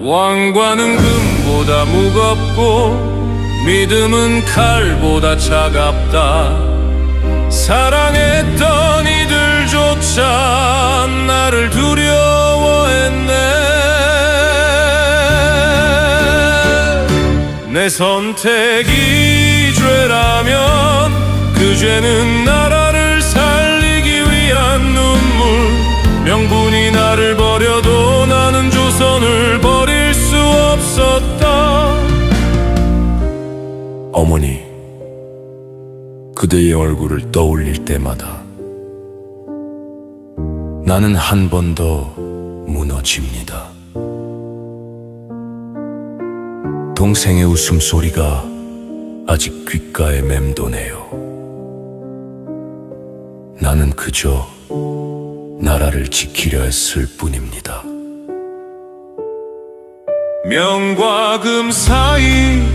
왕관은 금보다 무겁고 믿음은 칼보다 차갑다. 사랑했던 이들조차 나를 두려워했네. 내 선택이 죄라면 그 죄는 나 어머니, 그대의 얼굴을 떠올릴 때마다 나는 한 번 더 무너집니다. 동생의 웃음소리가 아직 귓가에 맴도네요. 나는 그저 나라를 지키려 했을 뿐입니다. 명과 금 사이